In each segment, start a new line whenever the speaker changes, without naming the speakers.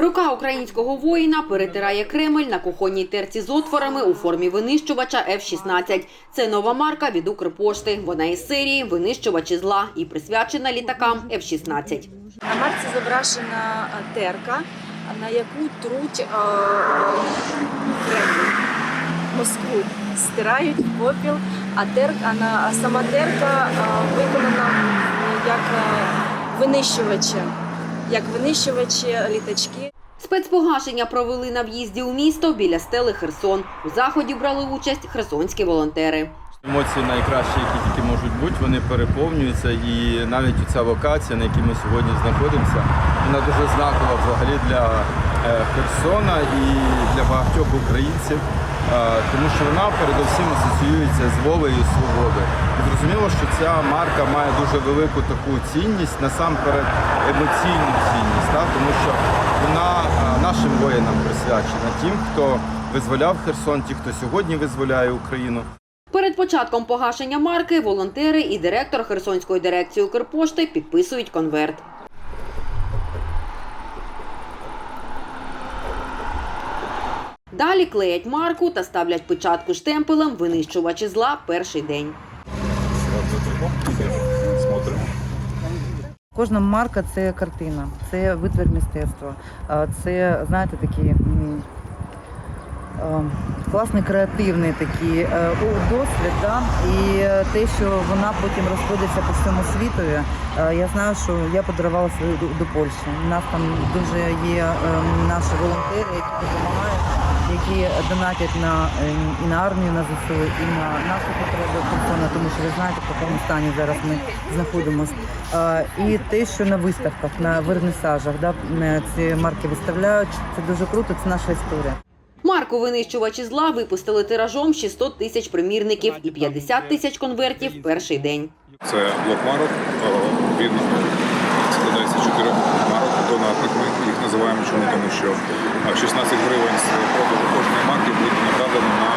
Рука українського воїна перетирає Кремль на кухонній терці з отворами у формі винищувача F-16. Це нова марка від Укрпошти. Вона із серії винищувачі зла і присвячена літакам F-16.
На марці зображена е, терка, на яку труть е, Кремль, Москву, стирають попіл, а, терк, а, сама терка е, виконана як е, винищувачі, як винищувачі літачки.
Спецпогашення провели на в'їзді у місто біля стели Херсон. У заході брали участь херсонські волонтери.
Емоції найкращі, які тільки можуть бути, вони переповнюються. І навіть ця локація, на якій ми сьогодні знаходимося, вона дуже знакова взагалі для е, Херсона і для багатьох українців, тому що вона передусім асоціюється з волею. І Зрозуміло, що ця марка має дуже велику таку цінність, насамперед емоційну цінність, так? тому що вона нашим воїнам присвячена, тим, хто визволяв Херсон, ті, хто сьогодні визволяє Україну.
Перед початком погашення марки волонтери і директор Херсонської дирекції Укрпошти підписують конверт. Далі клеять марку та ставлять печатку штемпелем винищувачі зла перший день.
Кожна марка це картина, це витвір мистецтва. Це, знаєте, такий е, класний креативний такий е, досвід. Да? І е, те, що вона потім розходиться по всьому світу. е, Я знаю, що я подарувала свою до, Польщі. У нас там дуже є наші волонтери, які допомагають, які донатять на, е, і на армію, на ЗСУ, і на нашу потребу Херсона, тому що ви знаєте, в якому стані зараз ми знаходимося. І те, що на виставках, на вернисажах, да, е, ці марки виставляють, це дуже круто, це наша історія.
Марку винищувачі зла випустили тиражом 600 тисяч примірників і 50 тисяч конвертів перший день.
Це блок марок. О, Він складається чотирьох марок донатних. Ми їх називаємо чому, тому що 16 гривень з продажу кожної марки буде направлено на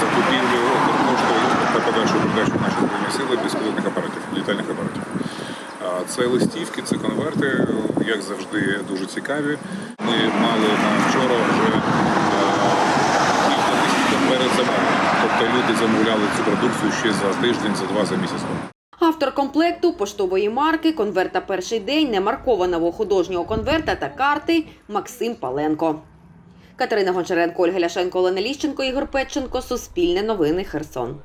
закупівлю кошту та подальшу передачу наші збройні сили безпілотних апаратів, літальних апаратів. Це листівки, це конверти, як завжди, дуже цікаві. Ми мали на вчора продукцію ще за тиждень, за два, за місяць.
Автор комплекту поштової марки, конверта перший день, немаркованого художнього конверта та карти Максим Паленко. Катерина Гончаренко, Ольга Ляшенко, Олена Ліщенко, Ігор Петченко. Суспільне новини Херсон.